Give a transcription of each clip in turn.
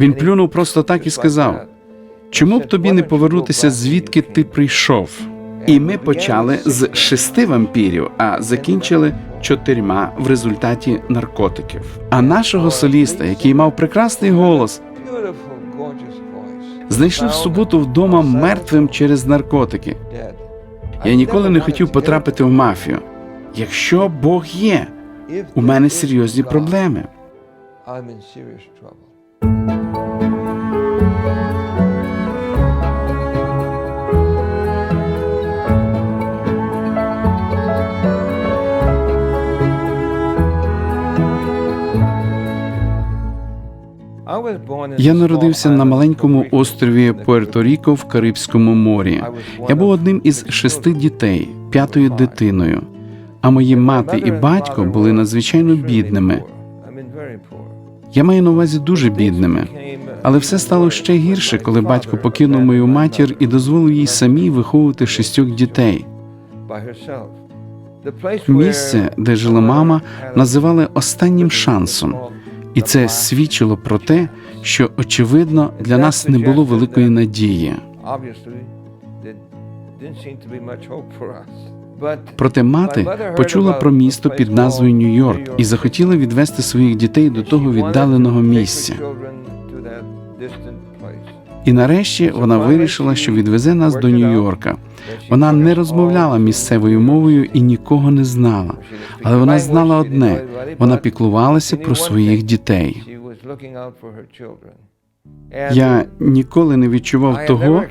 Він плюнув просто так і сказав: Чому б тобі не повернутися звідки ти прийшов? І ми почали з шести вампірів, а закінчили чотирма в результаті наркотиків. А нашого соліста, який мав прекрасний голос, знайшли в суботу вдома мертвим через наркотики. Я ніколи не хотів потрапити в мафію. Якщо Бог є, у мене серйозні проблеми. Я народився на маленькому острові Пуерто-Ріко в Карибському морі. Я був одним із шести дітей, п'ятою дитиною. А мої мати і батько були надзвичайно бідними. Я маю на увазі дуже бідними. Але все стало ще гірше, коли батько покинув мою матір і дозволив їй самій виховувати шістьох дітей. Місце, де жила мама, називали останнім шансом, і це свідчило про те, що очевидно для нас не було великої надії. Проте мати почула про місто під назвою Нью-Йорк і захотіла відвести своїх дітей до того віддаленого місця. І нарешті вона вирішила, що відвезе нас до Нью-Йорка. Вона не розмовляла місцевою мовою і нікого не знала. Але вона знала одне: вона піклувалася про своїх дітей. Я ніколи не відчував того,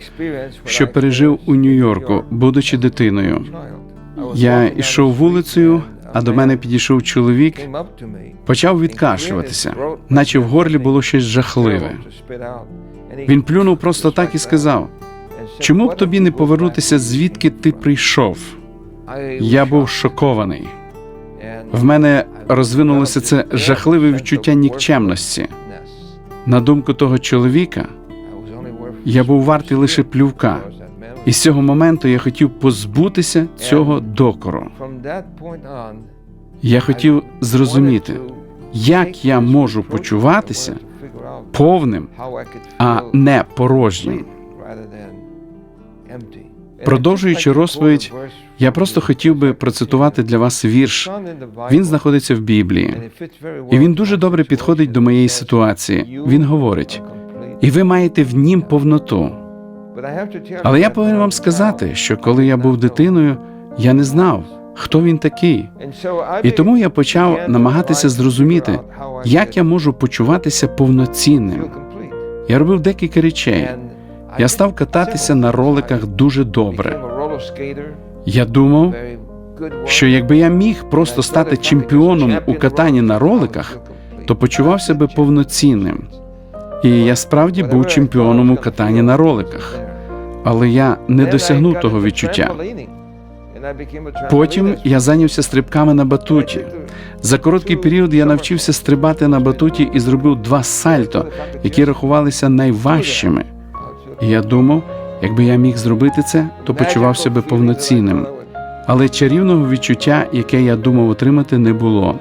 що пережив у Нью-Йорку, будучи дитиною. Я йшов вулицею, а до мене підійшов чоловік, почав відкашлюватися, наче в горлі було щось жахливе. Він плюнув просто так і сказав: Чому б тобі не повернутися звідки ти прийшов? Я був шокований. В мене розвинулося це жахливе відчуття нікчемності. На думку того чоловіка, я був вартий лише плювка, і з цього моменту я хотів позбутися цього докору. Я хотів зрозуміти, як я можу почуватися повним, а не порожнім. Продовжуючи розповідь, я просто хотів би процитувати для вас вірш. Він знаходиться в Біблії, і він дуже добре підходить до моєї ситуації. Він говорить: і ви маєте в нім повноту. Але я повинен вам сказати, що коли я був дитиною, я не знав, хто він такий. І тому я почав намагатися зрозуміти, як я можу почуватися повноцінним. Я робив декілька речей. Я став кататися на роликах дуже добре. Я думав, що якби я міг просто стати чемпіоном у катанні на роликах, то почувався би повноцінним. І я справді був чемпіоном у катанні на роликах, але я не досягнув того відчуття. Потім я зайнявся стрибками на батуті. За короткий період я навчився стрибати на батуті і зробив два сальто, які рахувалися найважчими. І я думав, якби я міг зробити це, то почувався би повноцінним. Але чарівного відчуття, яке я думав отримати, не було.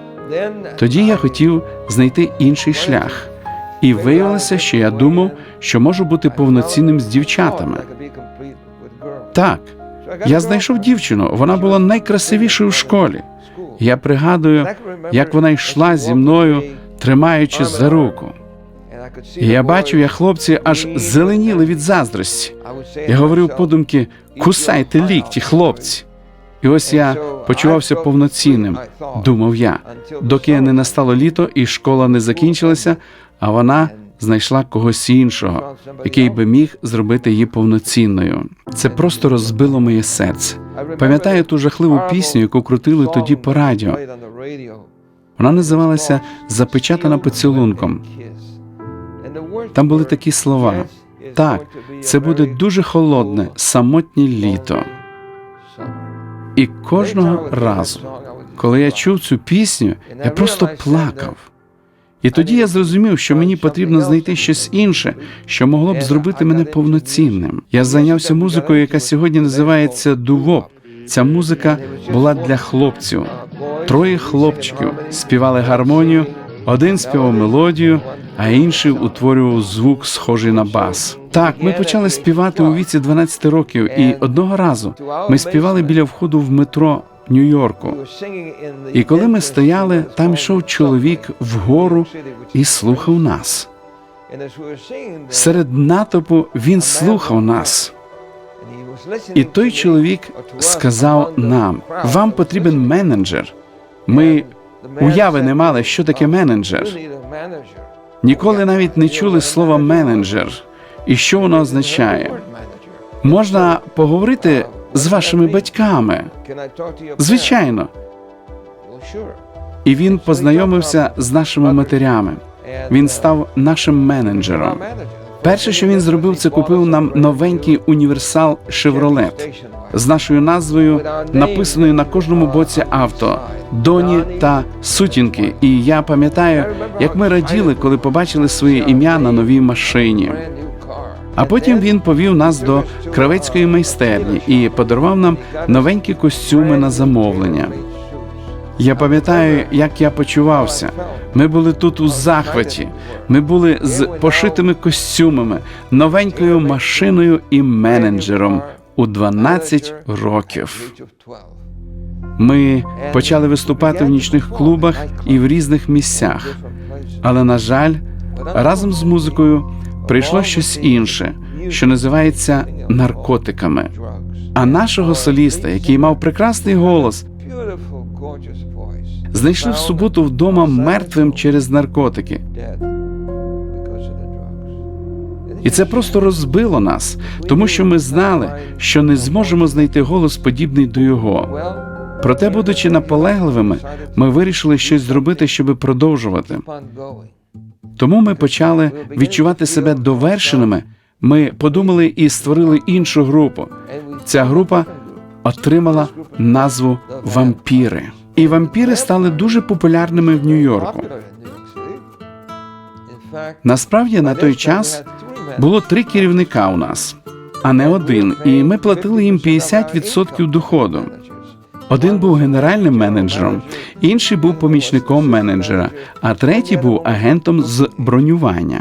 Тоді я хотів знайти інший шлях, і виявилося, що я думав, що можу бути повноцінним з дівчатами. Так, я знайшов дівчину, вона була найкрасивішою в школі. Я пригадую, як вона йшла зі мною, тримаючи за руку. І я бачив, як хлопці аж зеленіли від заздрості. Я говорив подумки: кусайте лікті, хлопці. І ось я почувався повноцінним, думав я, доки не настало літо і школа не закінчилася, а вона знайшла когось іншого, який би міг зробити її повноцінною. Це просто розбило моє серце. Пам'ятаю ту жахливу пісню, яку крутили тоді по радіо. Вона називалася Запечатана поцілунком. Там були такі слова: так, це буде дуже холодне, самотнє літо. І кожного разу, коли я чув цю пісню, я просто плакав. І тоді я зрозумів, що мені потрібно знайти щось інше, що могло б зробити мене повноцінним. Я зайнявся музикою, яка сьогодні називається дувоп. Ця музика була для хлопців. Троє хлопчиків співали гармонію, один співав мелодію, а інший утворював звук, схожий на бас. Так, ми почали співати у віці 12 років, і одного разу ми співали біля входу в метро Нью-Йорку. І коли ми стояли, там йшов чоловік вгору і слухав нас. Серед натовпу він слухав нас. І той чоловік сказав нам: вам потрібен менеджер. Ми уяви не мали, що таке менеджер. Ніколи навіть не чули слова менеджер і що воно означає. Можна поговорити з вашими батьками. Звичайно, і він познайомився з нашими матерями. Він став нашим менеджером. Перше, що він зробив, це купив нам новенький універсал Chevrolet з нашою назвою, написаною на кожному боці авто Доні та Сутінки. І я пам'ятаю, як ми раділи, коли побачили своє ім'я на новій машині. А потім він повів нас до кравецької майстерні і подарував нам новенькі костюми на замовлення. Я пам'ятаю, як я почувався. Ми були тут у захваті. Ми були з пошитими костюмами, новенькою машиною і менеджером у 12 років. Ми почали виступати в нічних клубах і в різних місцях. Але на жаль, разом з музикою прийшло щось інше, що називається наркотиками. А нашого соліста, який мав прекрасний голос, знайшли в суботу вдома мертвим через наркотики. І це просто розбило нас, тому що ми знали, що не зможемо знайти голос подібний до його. Проте, будучи наполегливими, ми вирішили щось зробити, щоб продовжувати. Тому ми почали відчувати себе довершеними. Ми подумали і створили іншу групу. Ця група отримала назву Вампіри. І вампіри стали дуже популярними в Нью-Йорку. Насправді на той час було три керівника у нас, а не один, і ми платили їм 50% доходу. Один був генеральним менеджером, інший був помічником менеджера, а третій був агентом з бронювання.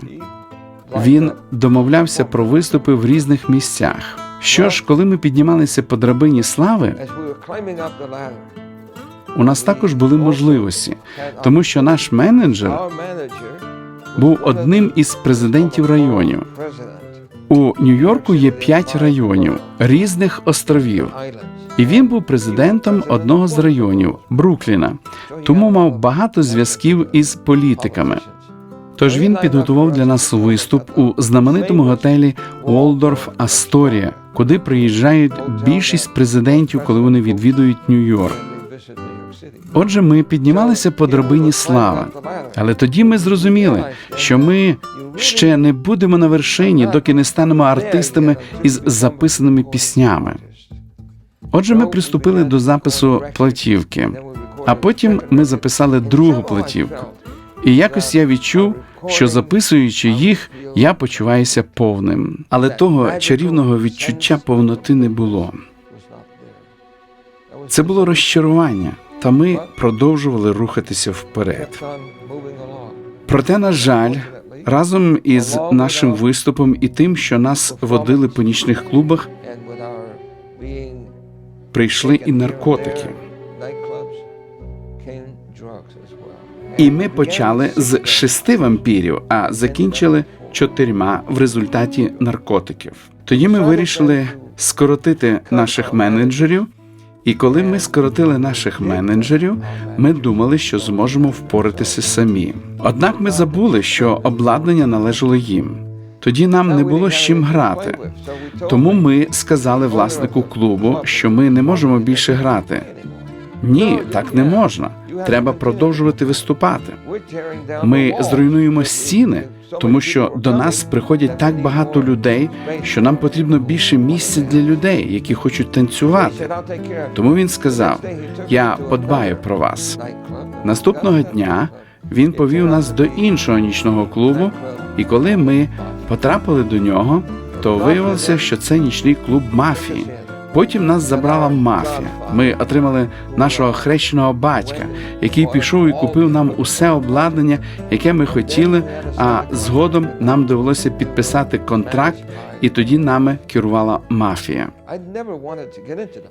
Він домовлявся про виступи в різних місцях. Що ж, коли ми піднімалися по драбині слави, у нас також були можливості, тому що наш менеджер був одним із президентів районів. У Нью-Йорку є п'ять районів різних островів, і він був президентом одного з районів Брукліна, тому мав багато зв'язків із політиками. Тож він підготував для нас виступ у знаменитому готелі Уолдорф Асторія, куди приїжджають більшість президентів, коли вони відвідують Нью-Йорк. Отже, ми піднімалися по драбині слави, але тоді ми зрозуміли, що ми ще не будемо на вершині, доки не станемо артистами із записаними піснями. Отже, ми приступили до запису платівки, а потім ми записали другу платівку. І якось я відчув, що записуючи їх, я почуваюся повним. Але того чарівного відчуття повноти не було. Це було розчарування, та ми продовжували рухатися вперед. Проте, на жаль, разом із нашим виступом і тим, що нас водили по нічних клубах, прийшли і наркотики. І ми почали з шести вампірів, а закінчили чотирма в результаті наркотиків. Тоді ми вирішили скоротити наших менеджерів. І коли ми скоротили наших менеджерів, ми думали, що зможемо впоратися самі. Однак ми забули, що обладнання належало їм. Тоді нам не було з чим грати. Тому ми сказали власнику клубу, що ми не можемо більше грати. Ні, так не можна. Треба продовжувати виступати. Ми зруйнуємо стіни, тому що до нас приходять так багато людей, що нам потрібно більше місця для людей, які хочуть танцювати. Тому він сказав: Я подбаю про вас. Наступного дня він повів нас до іншого нічного клубу, і коли ми потрапили до нього, то виявилося, що це нічний клуб мафії. Потім нас забрала мафія. Ми отримали нашого хрещеного батька, який пішов і купив нам усе обладнання, яке ми хотіли. А згодом нам довелося підписати контракт, і тоді нами керувала мафія.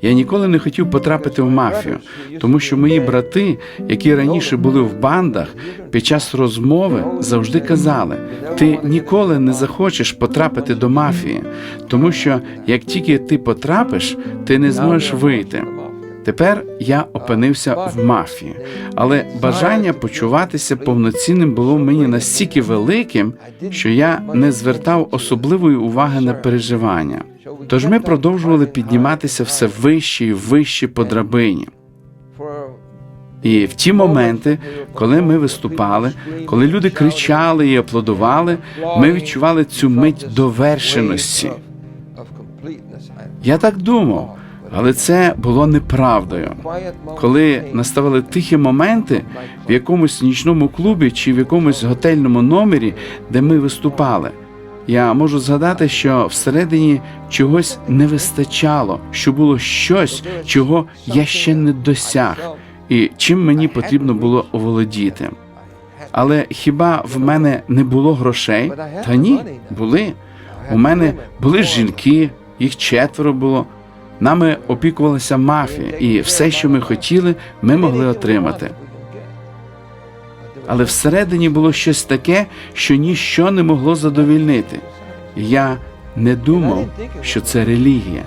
Я ніколи не хотів потрапити в мафію, тому що мої брати, які раніше були в бандах, під час розмови завжди казали: ти ніколи не захочеш потрапити до мафії, тому що як тільки ти потрапиш, ти не зможеш вийти. Тепер я опинився в мафії, але бажання почуватися повноцінним було мені настільки великим, що я не звертав особливої уваги на переживання. Тож ми продовжували підніматися все вище і вище по драбині. І в ті моменти, коли ми виступали, коли люди кричали і аплодували, ми відчували цю мить довершеності. Я так думав, але це було неправдою. Коли наставали тихі моменти в якомусь нічному клубі чи в якомусь готельному номері, де ми виступали. Я можу згадати, що всередині чогось не вистачало, що було щось, чого я ще не досяг, і чим мені потрібно було оволодіти. Але хіба в мене не було грошей? Та ні, були. У мене були жінки, їх четверо було. Нами опікувалася мафія, і все, що ми хотіли, ми могли отримати. Але всередині було щось таке, що ніщо не могло задовільнити. Я не думав, що це релігія,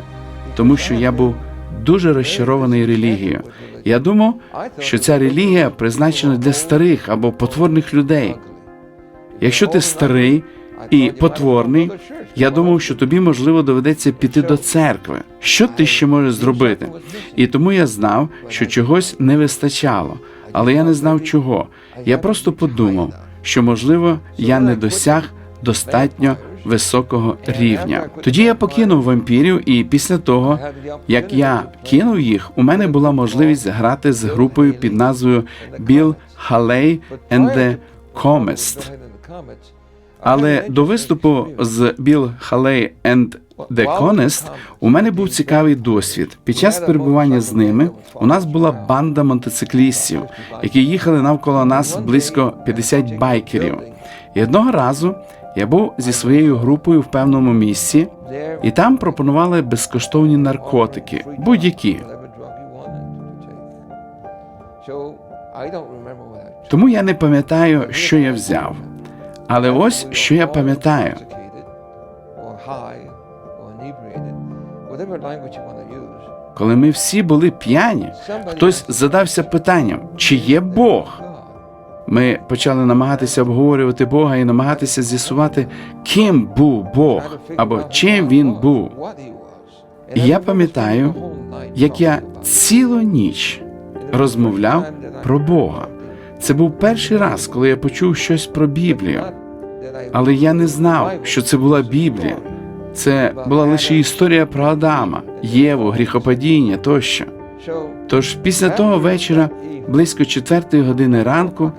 тому що я був дуже розчарований релігією. Я думав, що ця релігія призначена для старих або потворних людей. Якщо ти старий і потворний, я думав, що тобі можливо доведеться піти до церкви. Що ти ще можеш зробити? І тому я знав, що чогось не вистачало, але я не знав чого. Я просто подумав, що можливо я не досяг достатньо високого рівня. Тоді я покинув вампірів, і після того, як я кинув їх, у мене була можливість грати з групою під назвою Bill Haley and the Comest. Але до виступу з Bill Haley and The Conest у мене був цікавий досвід. Під час перебування з ними у нас була банда мотоциклістів, які їхали навколо нас близько 50 байкерів. І одного разу я був зі своєю групою в певному місці, і там пропонували безкоштовні наркотики, будь-які. Тому я не пам'ятаю, що я взяв. Але ось що я пам'ятаю. Коли ми всі були п'яні, хтось задався питанням, чи є Бог. Ми почали намагатися обговорювати Бога і намагатися з'ясувати, ким був Бог або чим він був. І я пам'ятаю, як я цілу ніч розмовляв про Бога. Це був перший раз, коли я почув щось про Біблію. Але я не знав, що це була Біблія. Це була лише історія про Адама, Єву, гріхопадіння тощо. Тож після того вечора, близько четвертої години ранку,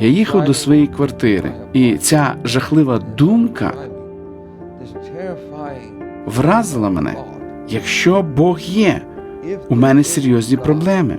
я їхав до своєї квартири, і ця жахлива думка вразила мене. Якщо Бог є, у мене серйозні проблеми.